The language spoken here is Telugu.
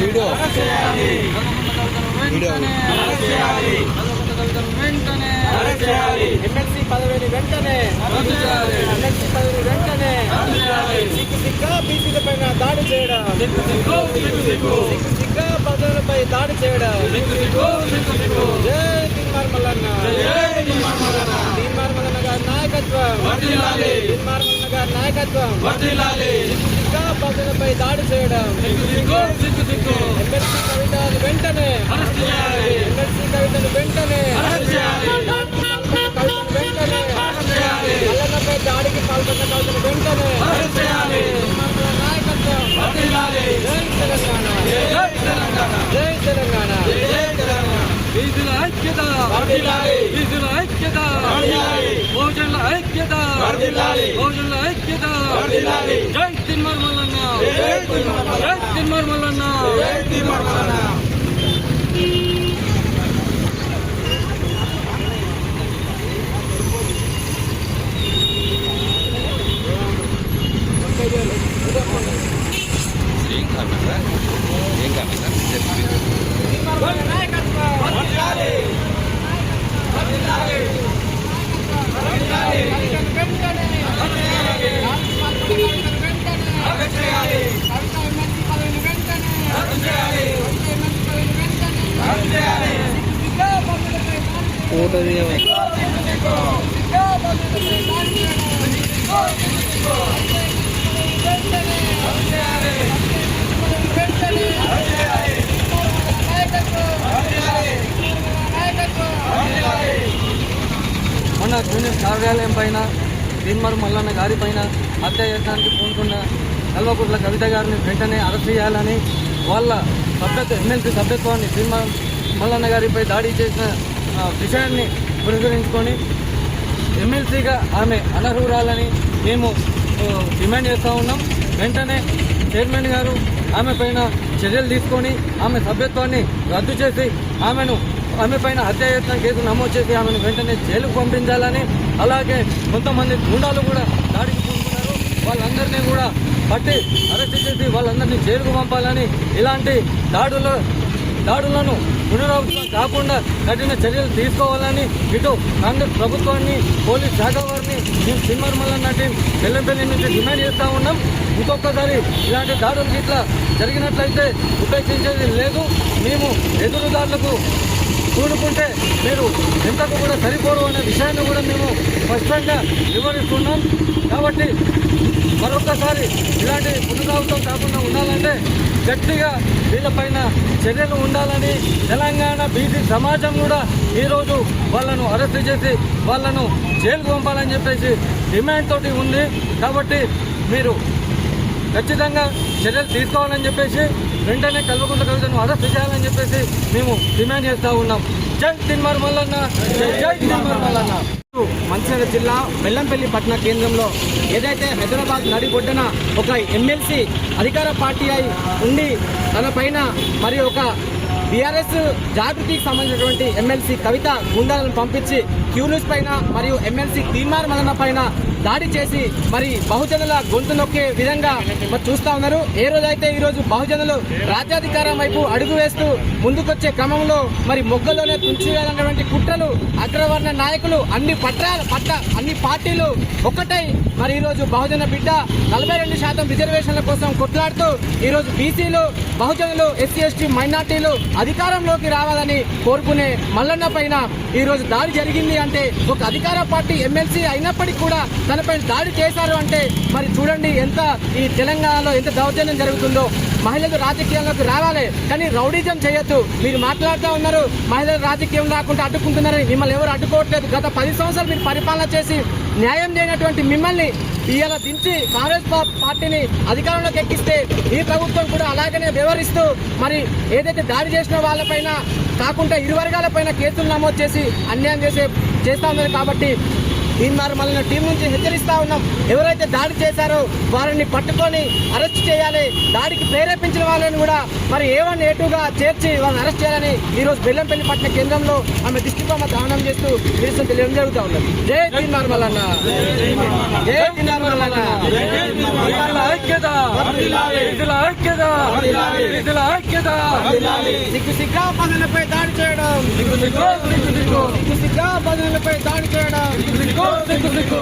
వీడియో. వెంటనే వెంటనే. ఎమ్మెల్సీ పదవిని వెంటనే. పదవిని సిగ్గు సిగ్గా బీసీల పైన దాడి చేయడం. సిగ్గు పదవులపై దాడి చేయడం జై మల్లన్న. జై తీన్మార్ మల్లన్న. గారి నాయకత్వం. తీన్మార్ మల్లన్న గారి నాయకత్వం. పదవులపై దాడి చేయడం. ఎమ్మెల్సీ కవితను వెంటనే. ఎమ్మెల్సీ కవితను వెంటనే. వెంటనే. దాడికి పాల్గొన్న కవితను వెంటనే. నాయకత్వం. జై తెలంగాణ. జై తెలంగాణ. బీసీల ఐక్యత. బీసీల ఐక్యత. బహుజనుల ఐక్యత. బహుజనుల ఐక్యత. జై normal now. నాయకత్వం నాయకత్వం మొన్న యూనియన్ కార్యాలయం పైన భీమర్ మల్లన్న గారి పైన హత్య చేయడానికి పూనుకున్న కల్వకుట్ల కవిత గారిని వెంటనే అరెస్ట్ చేయాలని వాళ్ళ సభ్యత్వ ఎమ్మెల్సీ సభ్యత్వాన్ని భీమర్ మల్లన్న గారిపై దాడి చేసిన విషయాన్ని పురస్కరించుకొని ఎమ్మెల్సీగా ఆమె అనర్హురాలని మేము డిమాండ్ చేస్తూ ఉన్నాం. వెంటనే చైర్మన్ గారు ఆమె పైన చర్యలు తీసుకొని ఆమె సభ్యత్వాన్ని రద్దు చేసి ఆమెను ఆమె పైన హత్యాయత్నం కేసు నమోదు చేసి ఆమెను వెంటనే జైలుకు పంపించాలని అలాగే కొంతమంది గూండాలు కూడా దాడికి పూనుకున్నారు వాళ్ళందరినీ కూడా పట్టి అరెస్ట్ చేసి వాళ్ళందరినీ జైలుకు పంపాలని ఇలాంటి దాడుల దాడులను పునరావృతం కాకుండా కఠిన చర్యలు తీసుకోవాలని ఇటు కాంగ్రెస్ ప్రభుత్వాన్ని పోలీస్ శాఖ వారిని మేము సింహర్మల్ల నటి బెల్లంపల్లి నుంచి డిమాండ్ చేస్తూ ఉన్నాం. ఇంకొకసారి ఇలాంటి దాడులు ఇట్లా జరిగినట్లయితే ఉపేక్షించేది లేదు. మేము ఎదురుదారులకు కూడుకుంటే మీరు ఎంతకు కూడా సరిపోరు అనే విషయాన్ని కూడా మేము స్పష్టంగా వివరిస్తున్నాం. కాబట్టి మరొకసారి ఇలాంటి పునరావృతం కాకుండా ఉండాలంటే గట్టిగా వీళ్ళపైన చర్యలు ఉండాలని తెలంగాణ బీసీ సమాజం కూడా ఈరోజు వాళ్ళను అరెస్ట్ చేసి వాళ్ళను జైలుకు పంపాలని చెప్పేసి డిమాండ్ తోటి ఉంది. కాబట్టి మీరు ఖచ్చితంగా చర్యలు తీసుకోవాలని చెప్పేసి వెంటనే కల్వకుంట్ల కవితను అరెస్ట్ చేయాలని చెప్పేసి మేము డిమాండ్ చేస్తూ ఉన్నాం. జై తిన్మార్ మల్లన్న జై తిన్మార్ మల్లన్న. మంచిర్యాల జిల్లా బెల్లంపల్లి పట్టణ కేంద్రంలో ఏదైతే హైదరాబాద్ నడిబొడ్డున ఒక ఎమ్మెల్సీ అధికార పార్టీ అయి ఉండి తన పైన మరి ఒక బీఆర్ఎస్ జాగృతికి సంబంధించినటువంటి ఎమ్మెల్సీ కవిత గుండాలను పంపించి క్యూలూస్ పైన మరియు ఎమ్మెల్సీ తీర్మార్ మదన పైన దాడి చేసి మరి బహుజనుల గొంతు నొక్కే విధంగా మరి చూస్తా ఉన్నారు. ఏ రోజైతే ఈ రోజు బహుజనులు రాజ్యాధికారం వైపు అడుగు వేస్తూ ముందుకొచ్చే క్రమంలో మరి మొగ్గలోనే తుంచివేయాలన్నటువంటి కుట్రలు అగ్రవర్ణ నాయకులు అన్ని పట్టాల పట్ట అన్ని పార్టీలు ఒక్కటై మరి ఈ రోజు బహుజన బిడ్డ నలభై రెండు శాతం రిజర్వేషన్ల కోసం కొట్లాడుతూ ఈ రోజు బీసీలు బహుజనులు ఎస్సీ ఎస్టీ మైనార్టీలు అధికారంలోకి రావాలని కోరుకునే మల్లన్న పైన ఈ రోజు దాడి జరిగింది అంటే ఒక అధికార పార్టీ ఎమ్మెల్సీ అయినప్పటికీ కూడా తనపై దాడి చేశారు అంటే మరి చూడండి ఎంత ఈ తెలంగాణలో ఎంత దౌర్జన్యం జరుగుతుందో. మహిళలు రాజకీయంలోకి రావాలి. కానీ రౌడీజం చేయొద్దు. మీరు మాట్లాడుతూ ఉన్నారు మహిళలు రాజకీయం రాకుండా అడ్డుకుంటున్నారని మిమ్మల్ని ఎవరు అడ్డుకోవట్లేదు. గత పది సంవత్సరాలు మీరు పరిపాలన చేసి న్యాయం చేయనటువంటి మిమ్మల్ని ఇవాళ దించి కాంగ్రెస్ పార్టీని అధికారంలోకి ఎక్కిస్తే ఈ ప్రభుత్వం కూడా అలాగనే వ్యవహరిస్తూ మరి ఏదైతే దాడి చేసిన వాళ్ళపైన కాకుండా ఇరు వర్గాల పైన కేసులు నమోదు చేసి అన్యాయం చేసే చేస్తా ఉన్నారు కాబట్టి తీన్మార్ మల్లన్న టీం నుంచి హెచ్చరిస్తా ఉన్నాం. ఎవరైతే దాడి చేశారో వారిని పట్టుకొని అరెస్ట్ చేయాలి. దాడికి ప్రేరేపించిన వాళ్ళని కూడా మరి ఏ వన్ ఏ టూగా చేర్చి వాళ్ళని అరెస్ట్ చేయాలని ఈ రోజు బెల్లంపల్లి పట్టణ కేంద్రంలో ఆమె దిష్టిబొమ్మ దానం చేస్తూ నిరసన తెలియడం జరుగుతూ ఉన్నది. జై తీన్మార్ మల్లన్న జై తీన్మార్ మల్లన్న ఐక్యత. విధుల ఐక్యత. విధుల ఐక్యత. సిగ్గు సిగ్గా పదలపై దాడి చేయడం. సిగ్గు సిగ్గు.